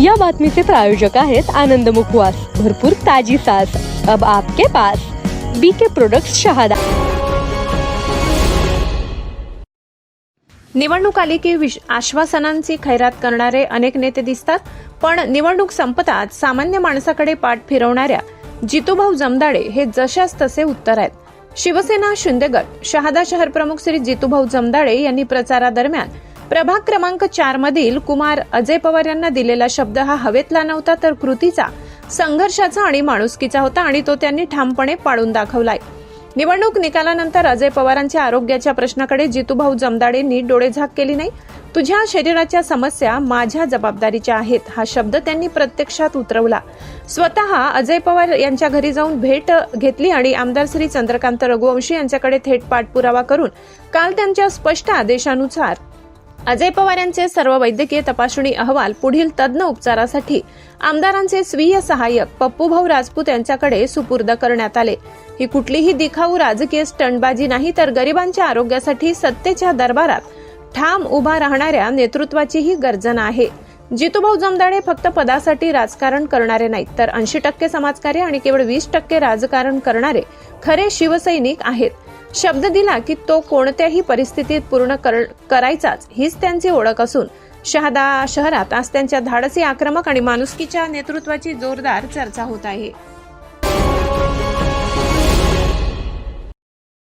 या बातमीचे प्रायोजक आहेत आनंद मुखवास. भरपूर ताजी सास अब आपके पास बी के प्रोडक्ट शहादा. निवडणूक आली की आश्वासनांची खैरात करणारे अनेक नेते दिसतात पण निवडणूक संपतात सामान्य माणसाकडे पाठ फिरवणाऱ्या जितूभाऊ जमदाडे हे जशास तसे उत्तर आहेत. शिवसेना शिंदेगड शहादा शहर प्रमुख श्री जितूभाऊ जमदाडे यांनी प्रचारादरम्यान प्रभाग क्रमांक चार मधील कुमार अजय पवार यांना दिलेला शब्द हा हवेतला नव्हता तर कृतीचा संघर्षाचा आणि माणुसकीचा होता आणि तो त्यांनी ठामपणे पाडून दाखवलाय. निवडणूक निकालानंतर अजय पवारांच्या आरोग्याच्या प्रश्नाकडे जितूभाऊ जमदाडेंनी डोळेझाक केली नाही. तुझ्या शरीराच्या समस्या माझ्या जबाबदारीच्या आहेत हा शब्द त्यांनी प्रत्यक्षात उतरवला. स्वतः अजय पवार यांच्या घरी जाऊन भेट घेतली आणि आमदार श्री चंद्रकांत रघुवंशी यांच्याकडे थेट पाठपुरावा करून काल त्यांच्या स्पष्ट आदेशानुसार अजय पवार यांचे सर्व वैद्यकीय तपासणी अहवाल पुढील तज्ज्ञ उपचारासाठी. आमदारांचे स्वीय सहाय्यक पप्पूभाऊ राजपूत यांच्याकडे सुपूर्द करण्यात आले. ही कुठलीही दिखाऊ राजकीय स्टंटबाजी नाही तर गरिबांच्या आरोग्यासाठी सत्तेच्या दरबारात ठाम उभा राहणाऱ्या नेतृत्वाचीही गर्जना आहे. जितूभाऊ जमदाडे फक्त पदासाठी राजकारण करणारे नाहीत तर ऐंशी टक्के समाजकार्य आणि केवळ वीस टक्के राजकारण करणारे खरे शिवसैनिक आहेत. शब्द दिला की तो कोणत्याही परिस्थितीत पूर्ण कर- करायचाच हीच त्यांची ओळख असून शहादा शहरात आज त्यांच्या धाडसी आक्रमक आणि माणुसकीच्या नेतृत्वाची जोरदार चर्चा होत आहे.